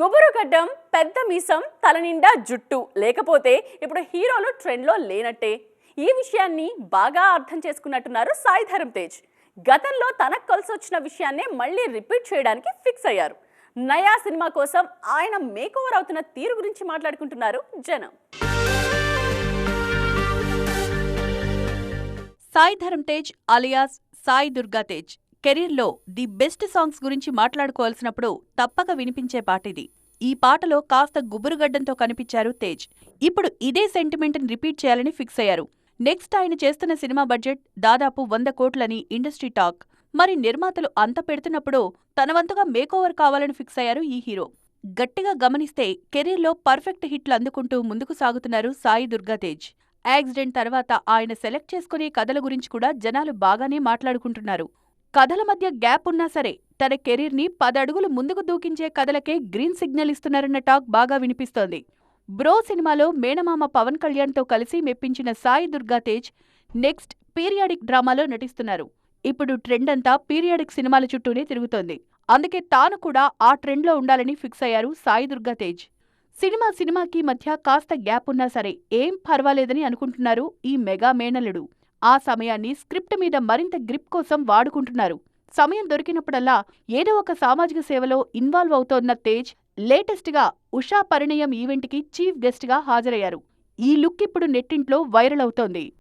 గుబురు గడ్డం పెద్ద మీసం తలనిండా జుట్టు. లేకపోతే ఇప్పుడు హీరోలు ట్రెండ్లో లేనట్టే. ఈ విషయాన్ని బాగా అర్థం చేసుకున్నట్టున్నారు సాయి ధరమ్ తేజ్. గతంలో తనకు కలిసి వచ్చిన విషయాన్నే మళ్ళీ రిపీట్ చేయడానికి ఫిక్స్ అయ్యారు. నయా సినిమా కోసం ఆయన మేకోవర్ అవుతున్న తీరు గురించి మాట్లాడుకుంటున్నారు జనం. సాయి ధరమ్ తేజ్ అలియాస్ సాయి దుర్గా తేజ్. కెరీర్లో ది బెస్ట్ సాంగ్స్ గురించి మాట్లాడుకోవాల్సినప్పుడు తప్పక వినిపించే పాటిది ఈ పాటలో కాస్త గుబురుగడ్డంతో కనిపించారు తేజ్. ఇప్పుడు ఇదే సెంటిమెంట్ని రిపీట్ చేయాలని ఫిక్స్ అయ్యారు. నెక్స్ట్ ఆయన చేస్తున్న సినిమా బడ్జెట్ దాదాపు వంద కోట్లని ఇండస్ట్రీ టాక్. మరి నిర్మాతలు అంత పెడుతున్నప్పుడు తన వంతుగా మేకోవర్ కావాలని ఫిక్స్ అయ్యారు ఈ హీరో. గట్టిగా గమనిస్తే కెరీర్లో పర్ఫెక్ట్ హిట్లు అందుకుంటూ ముందుకు సాగుతున్నారు సాయి దుర్గా తేజ్. యాక్సిడెంట్ తర్వాత ఆయన సెలెక్ట్ చేసుకునే కథల గురించి కూడా జనాలు బాగానే మాట్లాడుకుంటున్నారు. కథల మధ్య గ్యాప్ ఉన్నా సరే తన కెరీర్ని పదడుగులు ముందుకు దూకించే కథలకే గ్రీన్ సిగ్నల్ ఇస్తున్నారన్న టాక్ బాగా వినిపిస్తోంది. బ్రో సినిమాలో మేనమామ పవన్ కళ్యాణ్తో కలిసి మెప్పించిన సాయి దుర్గా తేజ్ నెక్స్ట్ పీరియాడిక్ డ్రామాలో నటిస్తున్నారు. ఇప్పుడు ట్రెండ్ అంతా పీరియాడిక్ సినిమాల చుట్టూనే తిరుగుతోంది. అందుకే తాను కూడా ఆ ట్రెండ్లో ఉండాలని ఫిక్స్ అయ్యారు సాయి దుర్గా తేజ్. సినిమా సినిమాకి మధ్య కాస్త గ్యాప్ ఉన్నా సరే ఏం పర్వాలేదని అనుకుంటున్నారు ఈ మెగా మేనలుడు ఆ సమయాన్ని స్క్రిప్ట్ మీద మరింత గ్రిప్ కోసం వాడుకుంటున్నారు. సమయం దొరికినప్పుడల్లా ఏదో ఒక సామాజిక సేవలో ఇన్వాల్వ్ అవుతోన్న తేజ్ లేటెస్ట్గా ఉషా పరిణయం ఈవెంట్కి చీఫ్ గెస్ట్గా హాజరయ్యారు. ఈ లుక్ ఇప్పుడు నెట్టింట్లో వైరల్ అవుతోంది.